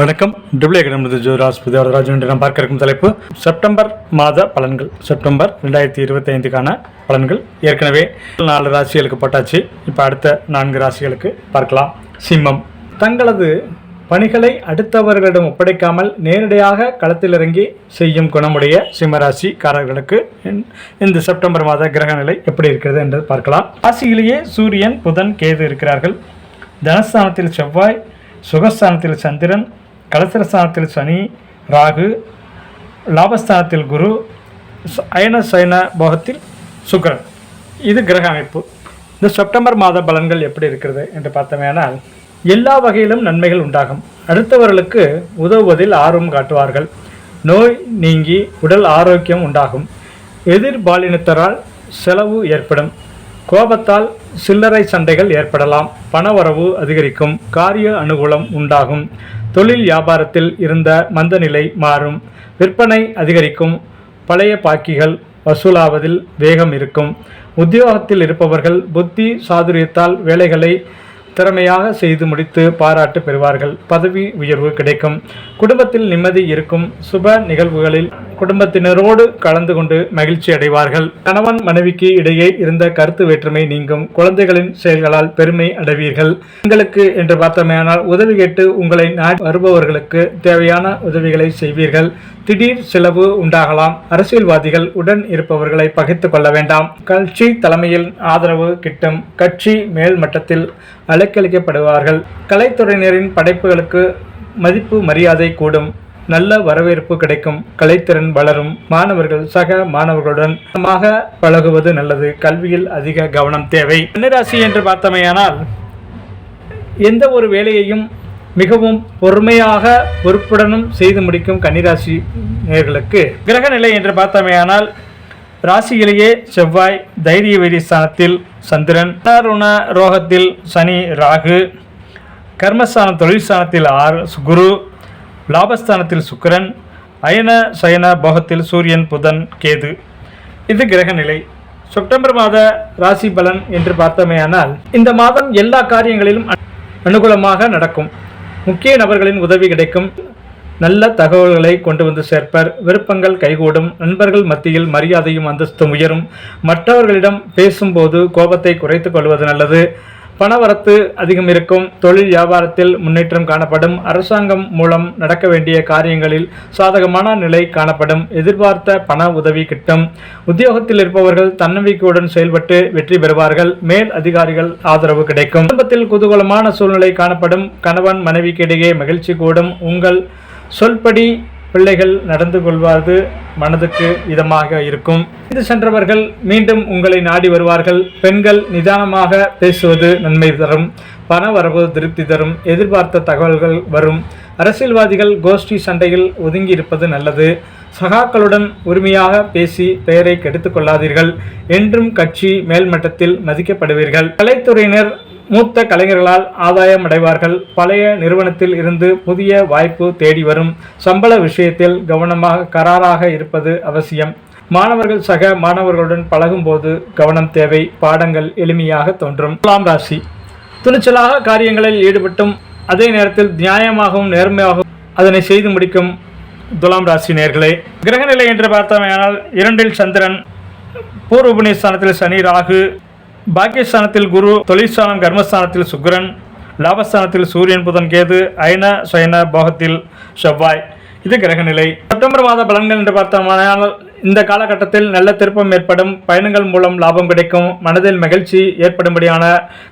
வணக்கம். டிபிள் அகாடமி ஜோராஸ் புதியவராஜ் என்று நாம் பார்க்க இருக்கும் தலைப்பு. செப்டம்பர் மாத பலன்கள். செப்டம்பர் ரெண்டாயிரத்தி இருபத்தி ஐந்துக்கான பலன்கள். ஏற்கனவே நாலு ராசிகளுக்கு போட்டாச்சு. இப்போ அடுத்த நான்கு ராசிகளுக்கு பார்க்கலாம். சிம்மம். தங்களது பணிகளை அடுத்தவர்களிடம் ஒப்படைக்காமல் நேரடியாக களத்தில் இறங்கி செய்யும் குணமுடைய சிம்மராசிக்காரர்களுக்கு இந்த செப்டம்பர் மாத கிரக நிலை எப்படி இருக்கிறது என்று பார்க்கலாம். ராசியிலேயே சூரியன் புதன் கேது இருக்கிறார்கள். தனஸ்தானத்தில் செவ்வாய் சுகஸ்தானத்தில் சந்திரன் கலசரஸ்தானத்தில் சனி ராகு லாபஸ்தானத்தில் குரு அயன சயன போகத்தில் சுக்கரன். இது கிரக அமைப்பு. இந்த செப்டம்பர் மாத பலன்கள் எப்படி இருக்கிறது என்று பார்த்தோமேனால் எல்லா வகையிலும் நன்மைகள் உண்டாகும். அடுத்தவர்களுக்கு உதவுவதில் ஆர்வம் காட்டுவார்கள். நோய் நீங்கி உடல் ஆரோக்கியம் உண்டாகும். எதிர்பாலினத்தரால் செலவு ஏற்படும். கோபத்தால் சில்லறை சண்டைகள் ஏற்படலாம். பணவரவு அதிகரிக்கும். காரிய அனுகூலம் உண்டாகும். தொழில் வியாபாரத்தில் இருந்த மந்தநிலை மாறும். விற்பனை அதிகரிக்கும். பழைய பாக்கிகள் வசூலாவதில் வேகம் இருக்கும். உத்தியோகத்தில் இருப்பவர்கள் புத்தி சாதுரியத்தால் வேலைகளை திறமையாக செய்து முடித்து பாராட்டு பெறுவார்கள். பதவி உயர்வு கிடைக்கும். குடும்பத்தில் நிம்மதி இருக்கும். சுப நிகழ்வுகளில் குடும்பத்தினரோடு கலந்து கொண்டு மகிழ்ச்சி அடைவார்கள். கணவன் மனைவிக்கு இடையே இருந்த கருத்து வேற்றுமை நீங்கும். குழந்தைகளின் செயல்களால் பெருமை அடைவீர்கள். உங்களுக்கு என்று பார்த்தோமேயானால் உதவி கேட்டு உங்களை நாடி வருபவர்களுக்கு தேவையான உதவிகளை செய்வீர்கள். திடீர் செலவு உண்டாகலாம். அரசியல்வாதிகள் உடன் இருப்பவர்களை பகிர்ந்து கொள்ள வேண்டாம். கட்சி தலைமையில் ஆதரவு கிட்டும் கட்சி மேல் மட்டத்தில் அலைக்கழிக்கப்படுவார்கள். கலைத்துறையினரின் படைப்புகளுக்கு மதிப்பு மரியாதை கூடும். நல்ல வரவேற்பு கிடைக்கும். கலைத்திறன் வளரும். மாணவர்கள் சக மாணவர்களுடன் பழகுவது நல்லது. கல்வியில் அதிக கவனம் தேவை. கன்னிராசி என்று பார்த்தமையானால் எந்த ஒரு வேலையையும் மிகவும் பொறுமையாக பொறுப்புடனும் செய்து முடிக்கும் கன்னிராசி நேர்களுக்கு கிரக நிலை என்று பார்த்தமையானால் ராசியிலேயே செவ்வாய் தைரிய வெறி ஸ்தானத்தில் சந்திரன் தருண ரோகத்தில் சனி ராகு கர்மஸ்தானம் தொழில் ஸ்தானத்தில் ஆறு குரு லாபஸ்தானத்தில் சுக்கிரன் அயன சயன போகத்தில் சூரியன் புதன் கேது. இது கிரக நிலை. செப்டம்பர் மாத ராசி பலன் என்று பார்த்தமையானால் இந்த மாதம் எல்லா காரியங்களிலும் அனுகூலமாக நடக்கும். முக்கிய நபர்களின் உதவி கிடைக்கும். நல்ல தகவல்களை கொண்டு வந்து சேர்ப்பர். விருப்பங்கள் கைகூடும். நண்பர்கள் மத்தியில் மரியாதையும் அந்தஸ்தும் உயரும். மற்றவர்களிடம் பேசும்போது கோபத்தை குறைத்துக் கொள்வது நல்லது. பணவரத்து அதிகம் இருக்கும். தொழில் வியாபாரத்தில் முன்னேற்றம் காணப்படும். அரசாங்கம் மூலம் நடக்க வேண்டிய காரியங்களில் சாதகமான நிலை காணப்படும். எதிர்பார்த்த பண உதவி கிட்டும். உத்தியோகத்தில் இருப்பவர்கள் தன்னம்பிக்கையுடன் செயல்பட்டு வெற்றி பெறுவார்கள். மேல் அதிகாரிகள் ஆதரவு கிடைக்கும். குடும்பத்தில் குதூகலமான சூழ்நிலை காணப்படும். கணவன் மனைவிக்கு இடையே மகிழ்ச்சி கூடும். உங்கள் சொல்படி பிள்ளைகள் நடந்து கொள்வது மனதுக்கு இதமாக இருக்கும். இது சென்றவர்கள் மீண்டும் உங்களை நாடி வருவார்கள். பெண்கள் நிதானமாக பேசுவது நன்மை தரும். பண வரவு திருப்தி தரும். எதிர்பார்த்த தகவல்கள் வரும். அரசியல்வாதிகள் கோஷ்டி சண்டையில் ஒதுங்கி இருப்பது நல்லது. சகாக்களுடன் உரிமையாக பேசி பெயரை கெடுத்துக் கொள்ளாதீர்கள். என்றும் கட்சி மேல்மட்டத்தில் மதிக்கப்படுவீர்கள். கலைத்துறையினர் மூத்த கலைஞர்களால் ஆதாயம் அடைவார்கள் பழைய நிறுவனத்தில் இருந்து புதிய வாய்ப்பு தேடி வரும். சம்பள விஷயத்தில் கவனமாக கராராக இருப்பது அவசியம். மாணவர்கள் சக மாணவர்களுடன் பழகும்போது கவனம் தேவை. பாடங்கள் எளிமையாக தோன்றும். துலாம் ராசி. துணிச்சலாக காரியங்களில் ஈடுபட்டும். அதே நேரத்தில் நியாயமாகவும் நேர்மையாகவும் அதனை செய்து முடிக்கும் துலாம் ராசி நேர்களே. கிரகநிலை என்று பார்த்தோமேயானால் இரண்டில் சந்திரன் பூர்வ சனி ராகு பாக்கியஸ்தானத்தில் குரு தொழிற்சாலம் கர்மஸ்தானத்தில் சுக்கிரன் லாபஸ்தானத்தில் சூரியன் புதன் கேது ஐன சயன போகத்தில் செவ்வாய். இது கிரகநிலை. செப்டம்பர் மாத பலன்கள் என்று பார்த்தோமானால் இந்த காலகட்டத்தில் நல்ல திருப்பம் ஏற்படும் பயணங்கள் மூலம் லாபம் கிடைக்கும் மனதில் மகிழ்ச்சி ஏற்படும்படியான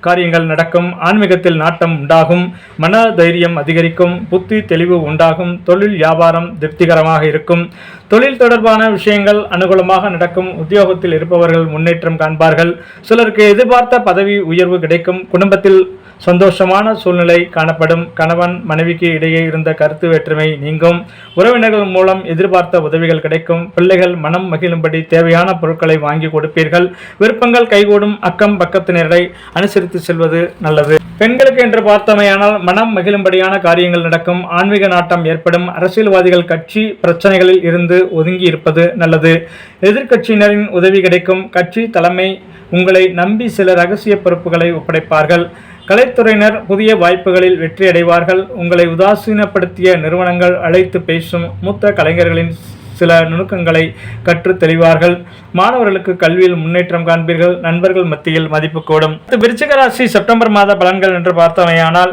காரியங்கள் நடக்கும் ஆன்மீகத்தில் நாட்டம் உண்டாகும் மன தைரியம் அதிகரிக்கும் புத்தி தெளிவு உண்டாகும் தொழில் வியாபாரம் திருப்திகரமாக இருக்கும். தொழில் தொடர்பான விஷயங்கள் அனுகூலமாக நடக்கும் உத்தியோகத்தில் இருப்பவர்கள் முன்னேற்றம் காண்பார்கள். சிலருக்கு எதிர்பார்த்த பதவி உயர்வு கிடைக்கும் குடும்பத்தில் சந்தோஷமான சூழ்நிலை காணப்படும். கணவன் மனைவிக்கு இடையே இருந்த கருத்து வேற்றுமை நீங்கும். உறவினர்கள் மூலம் எதிர்பார்த்த உதவிகள் கிடைக்கும். பிள்ளைகள் மனம் மகிழும்படி தேவையான பொருட்களை வாங்கி கொடுப்பீர்கள். விருப்பங்கள் கைகூடும். அக்கம் பக்கத்தினரை அனுசரித்து செல்வது நல்லது. பெண்களுக்கு என்று பார்த்தமையானால் மனம் மகிழும்படியான காரியங்கள் நடக்கும். ஆன்மீக நாட்டம் ஏற்படும். அரசியல்வாதிகள் கட்சி பிரச்சனைகளில் இருந்து ஒதுங்கி இருப்பது நல்லது. எதிர்க்கட்சியினரின் உதவி கிடைக்கும். கட்சி தலைமை உங்களை நம்பி சில ரகசிய பொறுப்புகளை ஒப்படைப்பார்கள். கலைத்துறையினர் புதிய வாய்ப்புகளில் வெற்றி அடைவார்கள் உங்களை உதாசீனப்படுத்திய நிறுவனங்கள் அழைத்து பேசும் மூத்த கலைஞர்களின் சில நுணுக்கங்களை கற்று தெளிவார்கள். மாணவர்களுக்கு கல்வியில் முன்னேற்றம் காண்பீர்கள். நண்பர்கள் மத்தியில் மதிப்பு கூடும். அடுத்து விருச்சிக ராசி செப்டம்பர் மாத பலன்கள் என்று பார்த்தவையானால்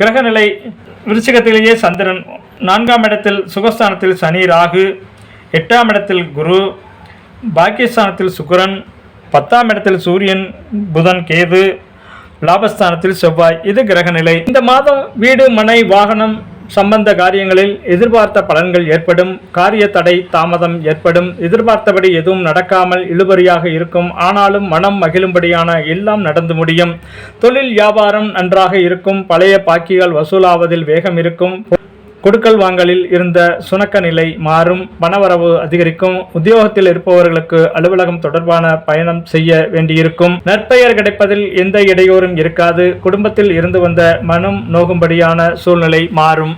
கிரகநிலை விருச்சிகத்திலேயே சந்திரன் நான்காம் இடத்தில் சுகஸ்தானத்தில் சனி ராகு எட்டாம் இடத்தில் குரு பாக்கியஸ்தானத்தில் சுக்கரன் பத்தாம் இடத்தில் சூரியன் புதன் கேது லாபஸ்தானத்தில் செவ்வாய் இது கிரகநிலை. இந்த மாதம் வீடு மனை வாகனம் சம்பந்த காரியங்களில் எதிர்பார்த்த பலன்கள் ஏற்படும். காரிய தடை தாமதம் ஏற்படும். எதிர்பார்த்தபடி எதுவும் நடக்காமல் இழுபறியாக இருக்கும். ஆனாலும் மனம் மகிழும்படியான எல்லாம் நடந்து முடியும். தொழில் வியாபாரம் நன்றாக இருக்கும். பழைய பாக்கிகள் வசூலாவதில் வேகம் இருக்கும். கொடுக்கல் வாங்கலில் இருந்த சுணக்க நிலை மாறும் பணவரவு அதிகரிக்கும் உத்தியோகத்தில் இருப்பவர்களுக்கு அலுவலகம் தொடர்பான பயணம் செய்ய வேண்டியிருக்கும். நற்பெயர் கிடைப்பதில் எந்த இடையூறும் இருக்காது. குடும்பத்தில் இருந்து வந்த மனம் நோகும்படியான சூழ்நிலை மாறும்.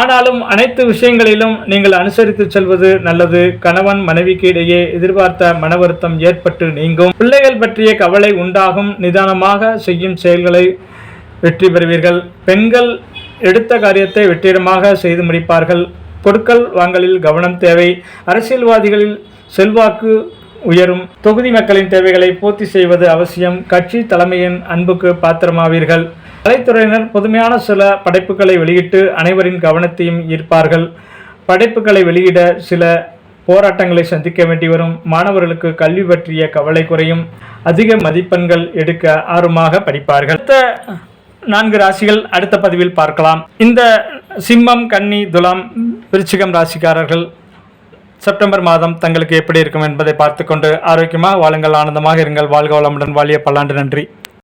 ஆனாலும் அனைத்து விஷயங்களிலும் நீங்கள் அனுசரித்து செல்வது நல்லது. கணவன் மனைவிக்கு இடையே எதிர்பார்த்த மன வருத்தம் ஏற்பட்டு நீங்கும். பிள்ளைகள் பற்றிய கவலை உண்டாகும். நிதானமாக செய்யும் செயல்களை வெற்றி பெறுவீர்கள். பெண்கள் எடுத்த காரியத்தை வெற்றிடமாக செய்து முடிப்பார்கள். கொடுக்கல் வாங்கலில் கவனம் தேவை. அரசியல்வாதிகளில் செல்வாக்கு உயரும். தொகுதி மக்களின் தேவைகளை பூர்த்தி செய்வது அவசியம். கட்சி தலைமையின் அன்புக்கு பாத்திரமாவீர்கள். கலைத்துறையினர் புதுமையான சில படைப்புகளை வெளியிட்டு அனைவரின் கவனத்தையும் ஈர்ப்பார்கள். படைப்புகளை வெளியிட சில போராட்டங்களை சந்திக்க வேண்டி வரும். மாணவர்களுக்கு கல்வி பற்றிய கவலை குறையும். அதிக மதிப்பெண்கள் எடுக்க ஆர்வமாக படிப்பார்கள். அடுத்த நான்கு ராசிகள் அடுத்த பதிவில் பார்க்கலாம். இந்த சிம்மம் கன்னி துலாம் விருச்சிகம் ராசிக்காரர்கள் செப்டம்பர் மாதம் தங்களுக்கு எப்படி இருக்கும் என்பதை பார்த்துக்கொண்டு ஆரோக்கியமாக வாழுங்கள் ஆனந்தமாக இருங்கள். வாழ்க வளமுடன். வாழிய பல்லாண்டு நன்றி.